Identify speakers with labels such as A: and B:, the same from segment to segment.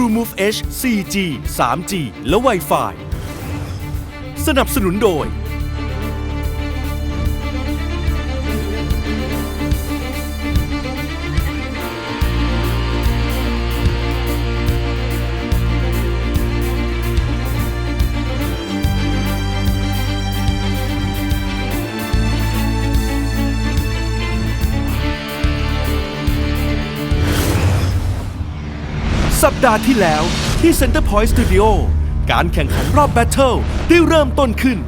A: True Move H 4G 3G และ Wi-Fi สนับสนุนโดย สัปดาห์ที่แล้วที่ Center Point Studio การแข่งขันรอบ Battle ได้เริ่มต้นขึ้น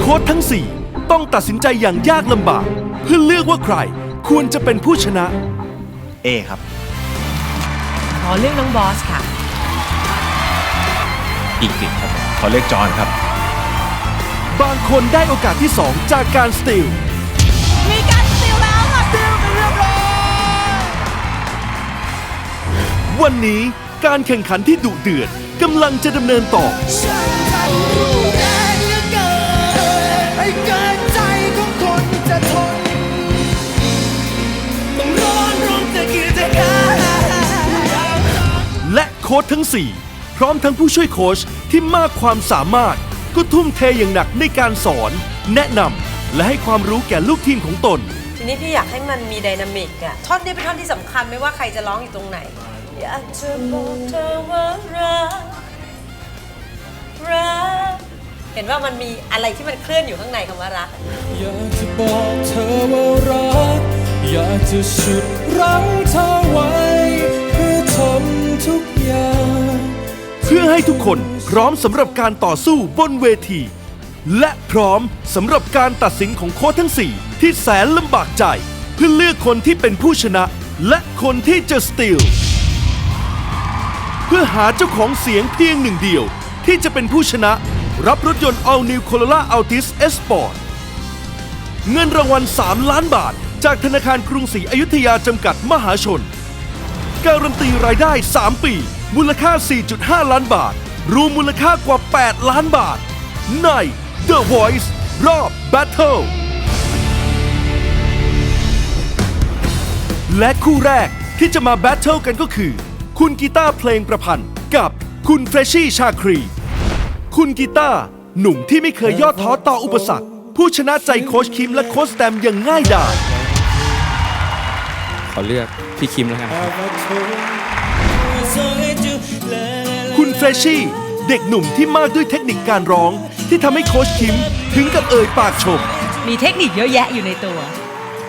A: โค้ดทั้ง 4 ต้องตัดสินใจอย่างยากลำบาก เพื่อเลือกว่าใครควรจะเป็นผู้ชนะ
B: เอครับ
C: ขอเลือกน้องบอสค่ะ
B: อีกฤษครับขอเลือกจอห์นครับ
A: บางคนได้โอกาสที่ 2 จากการสติล
C: มีการสติลแล้วค่ะสติลเป็นเรียบร้อย
A: วันนี้การแข่งขันที่ดุเดือดกำลังจะดำเนินต่อ
D: ฉันทำรู้แรงเหลือเกินให้เกินใจของคนจะทน
A: ค้ชทั้ง 4 พร้อมทั้งผู้ช่วยโค้ชที่มากความสามารถ ก็ทุ่มเทอย่างหนักในการสอน แนะนำและให้ความรู้แก่ลูกทีมของตน
E: ทีนี้พี่อยากให้มันมีไดนามิกอะท่อนนี้เป็นท่อนที่สำคัญไม่ว่าใครจะร้องอยู่ตรงไหน อยากจะบอกเธอว่ารักรักเห็นว่ามันมีอะไรที่มันเคลื่อนอยู่ข้างในคำว่ารัก
D: อยากจะบอกเธอว่ารัก อยากจะฉุดรั้งเธอ
A: ให้ทุกคนพร้อมสำหรับการต่อสู้บนเวที และพร้อมสำหรับการตัดสินของโค้ชทั้ง 4 ที่แสนลำบากใจ เพื่อเลือกคนที่เป็นผู้ชนะ และคนที่จะสติลเพื่อหาเจ้าของเสียงเพียงหนึ่งเดียว ที่จะเป็นผู้ชนะ รับรถยนต์ All New Corolla Altis S Sport เงินรางวัล 3 ล้านบาท จากธนาคารกรุงศรีอยุธยาจำกัดมหาชน การันตีรายได้ 3 ปี มูลค่า 4.5 ล้านบาท รวมมูลค่ากว่า 8 ล้านบาท ใน The Voice รอบ Battle และคู่แรกที่จะมาแบทเทิลกันก็คือ คุณกีตาร์เพลงประพันธ์กับคุณเฟรชชี่ชาครี คุณกีตาร์หนุ่มที่ไม่เคยย่อท้อต่ออุปสรรค ผู้ชนะใจโค้ชคิมและโค้ชแตมอย่างง่ายดาย
F: ขอเลือกพี่คิมแล้วกันครับ
A: รชชี่เด็กหนุ่มที่มากด้วยเทคนิคการร้อง ที่ทำให้โค้ชคิมถึงกับเอ่ยปากชม
C: มีเทคนิคเยอะแยะอยู่ในตัว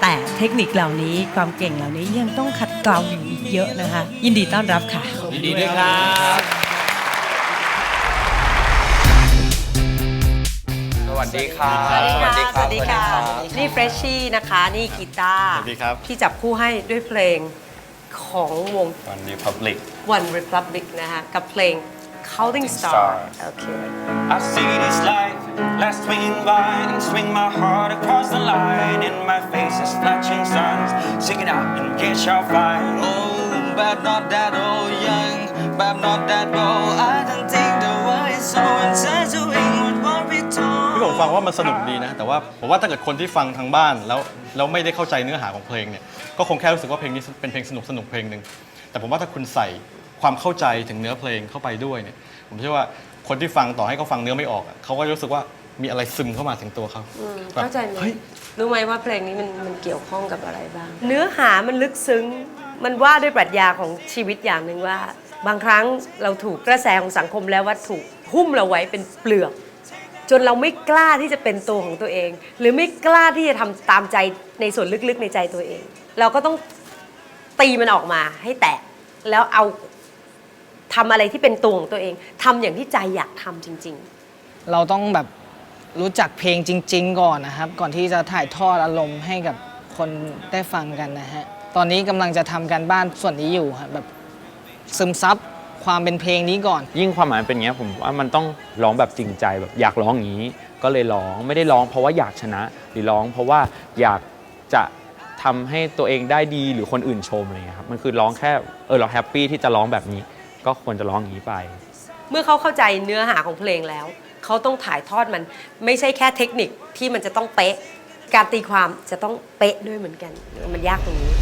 C: แต่เทคนิคเหล่านี้ความเก่งเหล่านี้ยังต้องขัดเกลาอยู่อีกเยอะนะคะ ยินดีต้อนรับค่ะ
F: ยินดีด้วยครับ สวัสดีครับ
E: สวัสดีค่ะ
F: สวัสดีครับ
E: นี่เฟรชชี่นะคะ นี่กีตาร์
F: สวัสดีครับ
E: ที่จับคู่ให้ด้วยเพลงของวง
F: วันนี้พับลิก
E: One Republic นะคะกับเพลง Counting Star
F: Star
E: โอเค
G: I see this life, last swinging by and swing my heart across the line. In my face is flashing suns, sing it out and get shall find.
D: Oh, but not that old young, but not that bold. I don't think the world is so unsettling. What what we
H: พี่ผม
D: told.
H: ฟังว่ามันสนุกดีนะ แต่ว่าผมว่าถ้าเกิดคนที่ฟังทางบ้านแล้วแล้วไม่ได้เข้าใจเนื้อหาของเพลงเนี่ยก็คงแค่รู้สึกว่าเพลงนี้เป็นเพลงสนุกสนุกเพลงหนึ่งแต่ผมว่าถ้าคุณใส่ ความเข้าใจถึงเนื้อเพลงเข้าไปด้วยเนี่ยผมเชื่อว่าคนที่ฟังต่อให้เขาฟังเนื้อไม่ออกอะเขาก็รู้สึกว่ามีอะไรซึมเข้ามาถึงตัวเขาแบบ
E: เข้าใจไหม
H: เฮ้ย
E: รู้ไหมว่าเพลงนี้มันมันเกี่ยวข้องกับอะไรบ้าง เนื้อหามันลึกซึ้ง มันว่าด้วยปรัชญาของชีวิตอย่างหนึ่งว่า บางครั้งเราถูกกระแสของสังคมและวัตถุหุ้มเราไว้เป็นเปลือก จนเราไม่กล้าที่จะเป็นตัวของตัวเอง หรือไม่กล้าที่จะทำตามใจในส่วนลึกๆในใจตัวเอง เราก็ต้องตีมันออกมาให้แตกแล้วเอา ทำอะไรที่เป็นตัวของตัวเองทำอย่างที่ใจอยากทำจริงๆ
I: เราต้องแบบรู้จักเพลงจริง ๆ ก่อนนะครับ ก่อนที่จะถ่ายทอดอารมณ์ให้กับคนได้ฟังกันนะฮะ ตอนนี้กำลังจะทำการบ้านส่วนนี้อยู่ครับแบบซึมซับความเป็นเพลงนี้ก่อน
F: ยิ่งความหมายเป็นอย่างเงี้ยผมว่ามันต้องร้องแบบจริงใจแบบอยากร้องอย่างนี้ ก็เลยร้องไม่ได้ร้องเพราะว่าอยากชนะ หรือร้องเพราะว่าอยากจะทำให้ตัวเองได้ดีหรือคนอื่นชมอะไรเงี้ยครับมันคือร้องแค่เออเราแฮปปี้ที่จะร้องแบบนี้ ก็ควรจะร้องอย่างนี้ไป
E: เมื่อเขาเข้าใจเนื้อหาของเพลงแล้ว เขาต้องถ่ายทอดมันไม่ใช่แค่เทคนิคที่มันจะต้องเป๊ะ การตีความจะต้องเป๊ะด้วยเหมือนกัน มันยากตรงนี้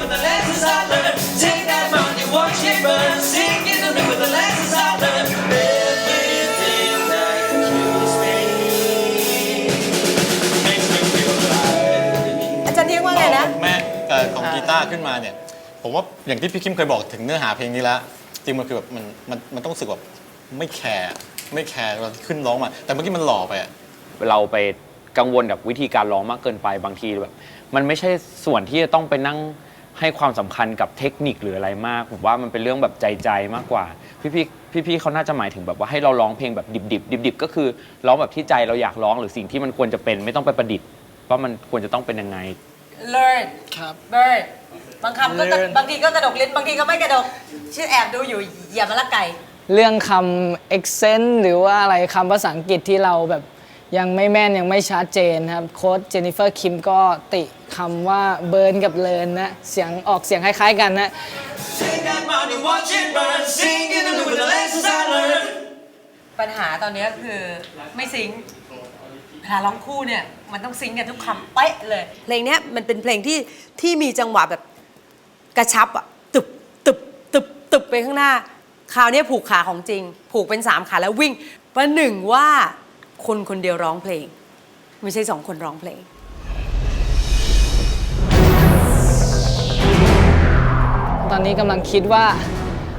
D: with the lessons I learned. Take that money, watch it burn. Sing in the with the lessons I learned. Everything that kills me makes me feel alive.
E: อาจารย์เทียงว่าไงนะ
H: แม่เอ่อของกีตาร์ขึ้นมาเนี่ย ผมว่าอย่างที่พี่คิมเคยบอกถึงเนื้อหาเพลงนี้แล้วจริงมันคือแบบมันมันมันต้องรู้สึกแบบไม่แคร์ไม่แคร์เราขึ้นร้องมา แต่เมื่อกี้มันหล่อไปอะ
F: เราไปกังวลกับวิธีการร้องมากเกินไปบางทีแบบมันไม่ใช่ส่วนที่จะต้องไปนั่งให้ความสำคัญกับเทคนิคหรืออะไรมากผมว่ามันเป็นเรื่องแบบใจใจๆมากกว่า พี่ๆพี่ๆเขาน่าจะหมายถึงแบบว่าให้เราร้องเพลงแบบดิบๆดิบๆก็คือร้องแบบที่ใจเราอยากร้องหรือสิ่งที่มันควรจะเป็น ไม่ต้องไปประดิษฐ์ว่ามันควรจะต้องเป็นยังไง
E: learn
I: ครับ
E: learn บางคำก็กระ
I: Learn
E: บางทีก็กระดกลิ้นบางทีก็ไม่กระดก ชื่อแอบดูอยู่อย่ามาละไก่
I: เรื่องคำ accent หรือว่าอะไรคำภาษาอังกฤษที่เราแบบยังไม่แม่นยังไม่ชัดเจนครับ โค้ชเจนนิเฟอร์คิมก็ติคำว่าเบิร์นกับเลินนะ เสียงออกเสียงคล้ายๆกันนะ
D: Take that money, watch it burn. Sing in the with the lessons I learned.
E: ปัญหาตอนนี้ก็คือไม่ซิงค์เวลาร้องคู่เนี่ย มันต้องซิงค์กันทุกคำเป๊ะเลย เพลงเนี้ยมันเป็นเพลงที่ที่มีจังหวะแบบ กระชับอะตึบตึบตึบตึบไปข้างหน้า คราวนี้ผูกขาของจริง ผูกเป็นสามขาแล้ววิ่งประหนึ่งว่าคนคนเดียวร้องเพลง ไม่ใช่สองคนร้องเพลง
I: ตอนนี้กำลังคิดว่า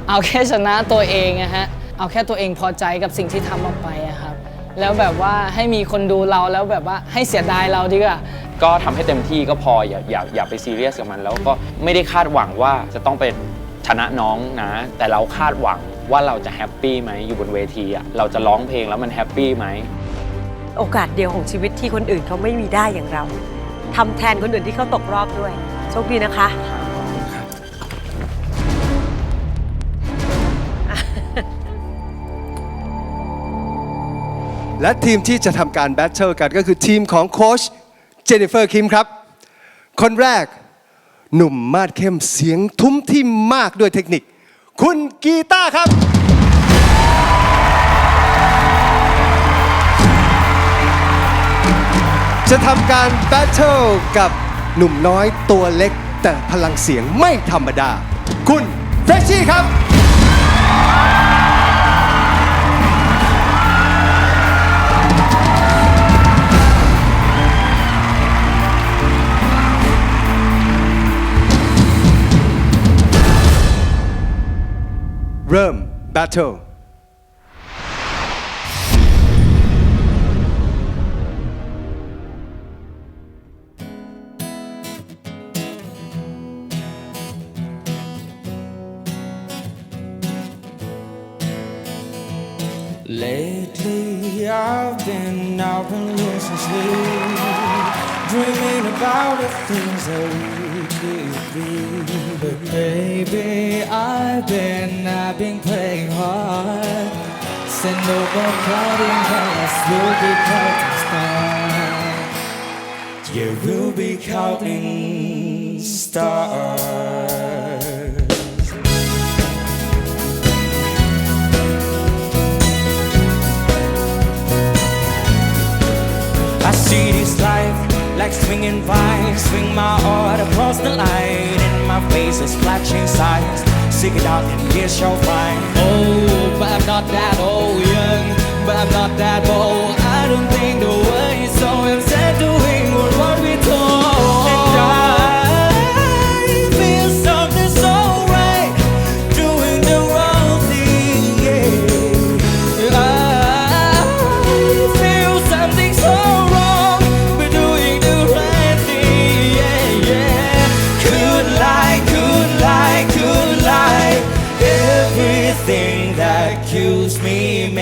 I: เอาแค่ชนะตัวเองอะฮะ เอาแค่ตัวเองพอใจกับสิ่งที่ทำออกไปอะครับ แล้วแบบว่าให้มีคนดูเราแล้วแบบว่าให้เสียดายเราดีกว่า
F: ก็ทำให้เต็มที่ก็พออย่าอย่าอย่าไปซีเรียสกับมัน แล้วก็ไม่ได้คาดหวังว่าจะต้องเป็นชนะน้องนะ แต่เราคาดหวังว่าเราจะแฮปปี้ไหมอยู่บนเวทีอะเราจะร้องเพลงแล้วมันแฮปปี้ไหม
E: โอกาสเดียวของชีวิตที่คนอื่นเขาไม่มีได้อย่างเราทำแทนคนอื่นที่เขาตกรอบด้วยโชคดีนะคะ
J: และทีมที่จะทำการแบทเทิลกันก็คือทีมของโค้ช เจนนิเฟอร์คิมครับ คนแรกหนุ่มมาดเข้มเสียงทุ้มที่มากด้วยเทคนิค คุณกีตาร์ครับ จะทำการแบทเทิลกับหนุ่มน้อยตัวเล็ก แต่พลังเสียงไม่ธรรมดา คุณเฟรชชี่ครับ
D: out and losing sleep, dreaming about the things that we could be. But baby, I've been, I've been playing hard. Send over clouding colors, we'll be counting stars. Yeah, we'll be counting stars. Like swinging vines. Swing my heart across the line. And my face is flashing signs. Seek it out and yes, you'll find. Oh, but I'm not that old, young. But I'm not that bold. I don't think the way is so instead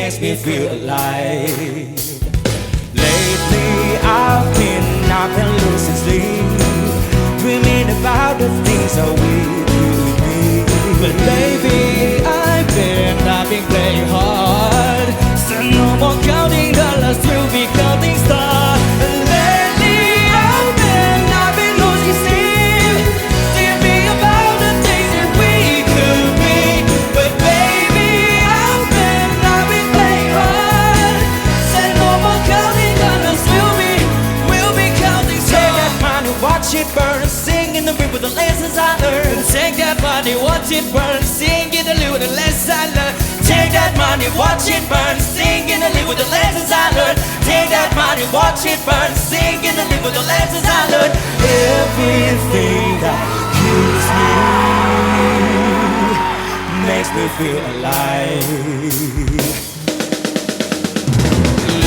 D: makes me feel alive. Lately, I've been, I've been sleep, dreaming about the things we could be. But baby, I've been, I've been money, watch it burn. Sing and live with the lessons I learned. Take that money, watch it burn. Sing and live with the lessons I learned. Everything that kills me makes me feel alive.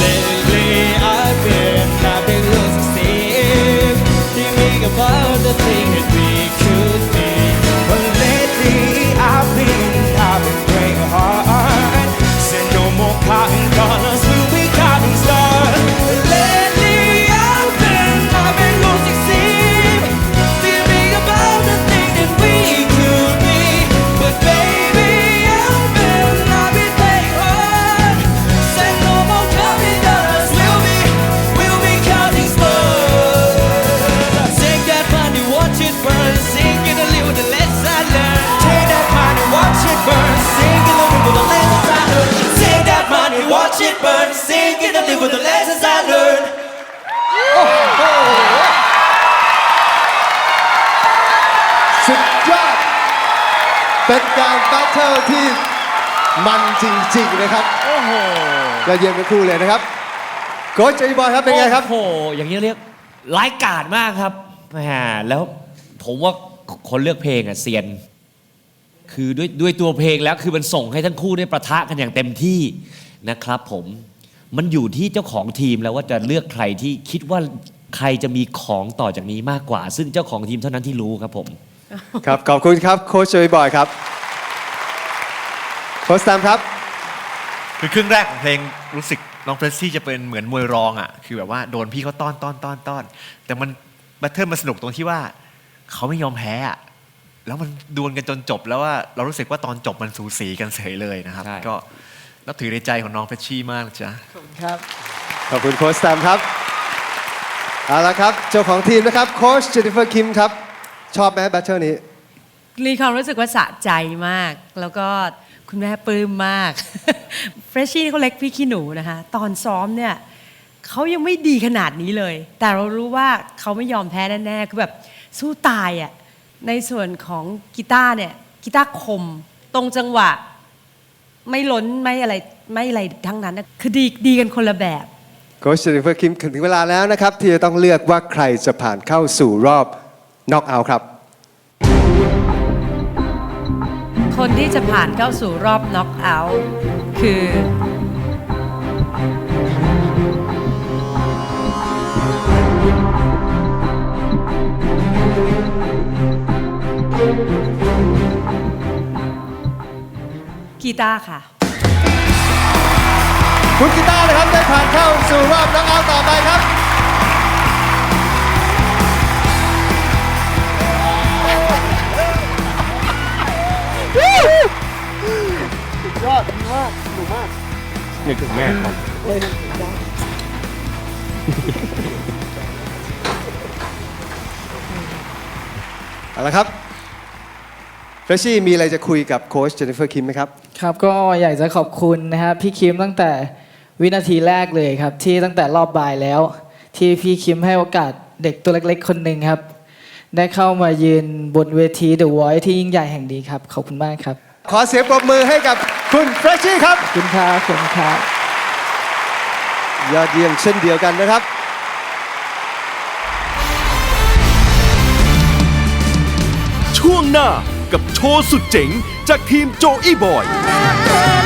D: Lately I've been, I've been losing steam Thinking about the thing that we could be But lately I've been
J: ลที่มันจริงๆนะครับโอ้โหยอดเยี่ยมทั้งคู่เลยนะครับโค้ชเจบอยครับเป็นไงครับ
K: โอ้โหอย่างนี้เรียกร้ายกาจมากครับแหมแล้วผมว่าคนเลือกเพลงอะเซียน คือด้วยด้วยตัวเพลงแล้วคือมันส่งให้ทั้งคู่ได้ประทะกันอย่างเต็มที่นะครับ ผมมันอยู่ที่เจ้าของทีมแล้วว่าจะเลือกใครที่คิดว่าใครจะมีของต่อจากนี้มากกว่า ซึ่งเจ้าของทีมเท่านั้นที่รู้ครับผม
J: ครับขอบคุณครับโค้ชเจบอยครับ โค้ชแตมครับ
B: คือครึ่งแรกของเพลงรู้สึกน้องเฟรชชี่จะเป็นเหมือนมวยรองอะ คือแบบว่าโดนพี่เขาต้อนต้อนต้อนต้อน แต่มันแบทเทิลมันสนุกตรงที่ว่า เขาไม่ยอมแพ้อะ แล้วมันดวลกันจนจบแล้วว่าเรารู้สึกว่าตอนจบมันสูสีกันเฉยเลยนะครับ
K: ใช่
B: ก็นับถือในใจของน้องเฟรชชี่มากจ้ะ
L: ครับ
J: ขอบคุณโค้ชแตมครับเอาละครับเจ้าของทีมนะครับโค้ชเจนนิเฟอร์คิมครับ ชอบไหมแบทเทิลนี้
E: มีความรู้สึกว่าสะใจมาก แล้วก็ คุณแม่ปลื้มมากเฟรชชี่เขาเล็กพี่ขี้หนูนะคะ ตอนซ้อมเนี่ยเขายังไม่ดีขนาดนี้เลย แต่เรารู้ว่าเขาไม่ยอมแพ้แน่ๆคือแบบสู้ตายอะ่ะในส่วนของกีตาร์เนี่ยกีตาร์คม ตรงจังหวะ ไม่ล้นไม่อะไรไม่อะไรทั้งนั้นนะคือดีดีกันคนละแบบ
J: โค้ชเจนนิเฟอร์คิมถึงเวลาแล้วนะครับ ที่จะต้องเลือกว่าใครจะผ่านเข้าสู่รอบน็อกเอาท์ครับ
E: คนที่จะผ่านเข้าสู่รอบน็อกเอาท์คือ กีตาร์ค่ะ
J: คุณกีตาร์นะครับได้ผ่านเข้าสู่รอบน็อกเอาท์ต่อไปครับ ยอดดีมากสุดมากเอาละครับเฟรชชี่มีอะไรจะคุยกับโค้ชเจนนิเฟอร์คิมไหมครับ
L: ครับก็อยากจะขอบคุณนะครับพี่คิมตั้งแต่วินาทีแรกเลยครับ ที่ตั้งแต่รอบบ่ายแล้ว ที่พี่คิมให้โอกาสเด็กตัวเล็กๆ คนหนึ่งครับ ได้เข้ามายืนบนเวที The Voice ที่ยิ่งใหญ่แห่งนี้ครับ ขอบคุณมากครับ
J: ขอเสียงปรบมือให้กับคุณเฟรชชี่ครับ
L: ขอบคุณครับขอบคุณครับ
J: ยอดเยี่ยมเช่นเดียวกันนะครับ
A: ช่วงหน้ากับโชว์สุดเจ๋งจากทีมโจอี้บอย
D: แ